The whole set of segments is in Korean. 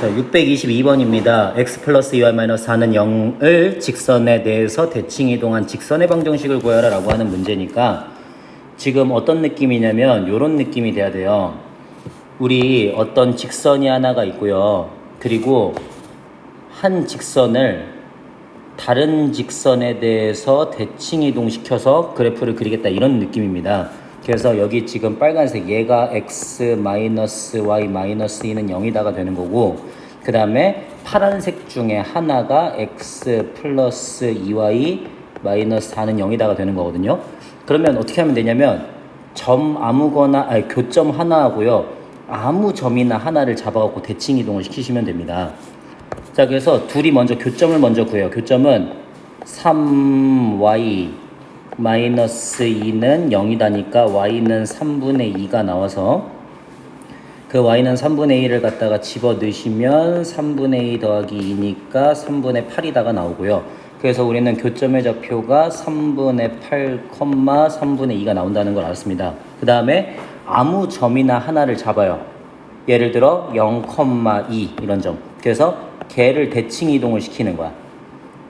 자, 622번입니다. x 플러스 2y 마이너스 4는 0을 직선에 대해서 대칭 이동한 직선의 방정식을 구하라 라고 하는 문제니까 지금 어떤 느낌이냐면 이런 느낌이 돼야 돼요. 우리 어떤 직선이 하나가 있고요. 그리고 한 직선을 다른 직선에 대해서 대칭 이동시켜서 그래프를 그리겠다 이런 느낌입니다. 그래서 여기 지금 빨간색 얘가 x 마이너스 y 마이너스 2는 0이다가 되는 거고 그 다음에 파란색 중에 하나가 x 플러스 2y 마이너스 4는 0이다가 되는 거거든요. 그러면 어떻게 하면 되냐면 점 아무거나 아니 교점 하나 하고요. 아무 점이나 하나를 잡아갖고 대칭 이동을 시키시면 됩니다. 자, 그래서 둘이 먼저 교점을 먼저 구해요. 교점은 3y 마이너스 2는 0이다니까 y는 3분의 2가 나와서 그 y는 3분의 1을 갖다가 집어 넣으시면 3분의 2 더하기 2니까 3분의 8이다가 나오고요. 그래서 우리는 교점의 좌표가 3분의 8, 3분의 2가 나온다는 걸 알았습니다. 그 다음에 아무 점이나 하나를 잡아요. 예를 들어 0,2 이런 점. 그래서 걔를 대칭 이동을 시키는 거야.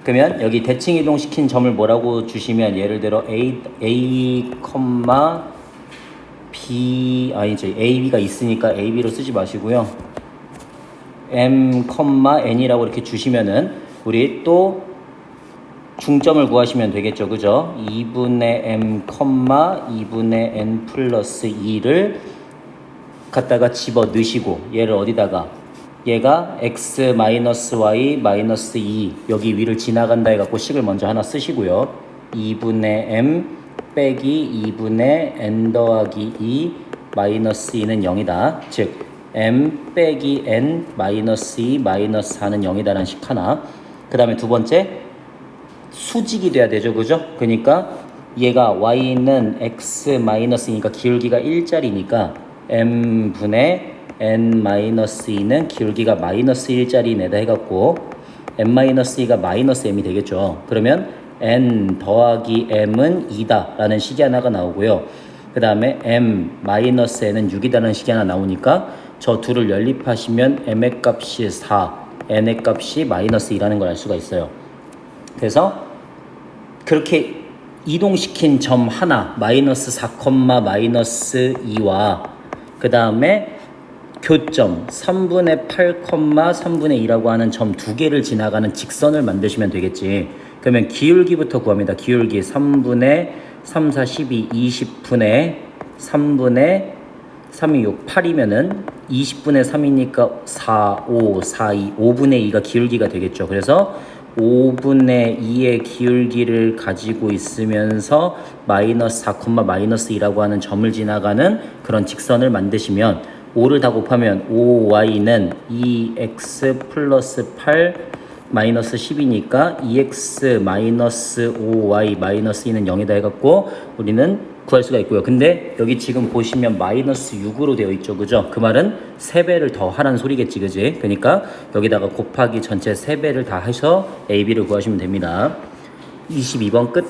그러면 여기 대칭 이동 시킨 점을 뭐라고 주시면 예를 들어 a a, b 아니죠 ab가 있으니까 ab로 쓰지 마시고요. m, n이라고 이렇게 주시면은 우리 또 중점을 구하시면 되겠죠. 그죠? 2분의 m, 2분의 n 플러스 2를 갖다가 집어 넣으시고 얘를 어디다가 얘가 x 마이너스 y 마이너스 2 여기 위를 지나간다 해갖고 식을 먼저 하나 쓰시고요. 2분의 m 빼기 2분의 n 더하기 2 마이너스 2는 0이다. 즉 m 빼기 n 마이너스 2 마이너스 4는 0이다라는 식 하나. 그 다음에 두 번째 수직이 돼야 되죠. 그죠? 그러니까 얘가 y는 x 마이너스니까 기울기가 1짜리니까 m분의 n-2는 기울기가 마이너스 1짜리 내다 해갖고 n-2가 마이너스 m이 되겠죠. 그러면 n 더하기 m은 2다 라는 식이 하나가 나오고요. 그 다음에 m 마이너스 n은 6이다라는 식이 하나 나오니까 저 둘을 연립하시면 m의 값이 4, n의 값이 마이너스 2라는 걸 알 수가 있어요. 그래서 그렇게 이동시킨 점 하나 마이너스 4, 마이너스 2와 그 다음에 교점 3분의 8, 3분의 2라고 하는 점 두 개를 지나가는 직선을 만드시면 되겠지. 그러면 기울기부터 구합니다. 기울기 3분의 3, 4, 12, 20분의 3분의 3이 6, 8이면은 20분의 3이니까 4, 5, 4, 2, 5분의 2가 기울기가 되겠죠. 그래서 5분의 2의 기울기를 가지고 있으면서 마이너스 4, 마이너스 2라고 하는 점을 지나가는 그런 직선을 만드시면 5를 다 곱하면 5y는 2x 플러스 8 마이너스 10이니까 2x 마이너스 5y 마이너스 2는 0이다 해갖고 우리는 구할 수가 있고요. 근데 여기 지금 보시면 마이너스 6으로 되어 있죠. 그죠? 그 말은 3배를 더 하라는 소리겠지. 그지? 그러니까 여기다가 곱하기 전체 3배를 다 해서 AB를 구하시면 됩니다. 22번 끝.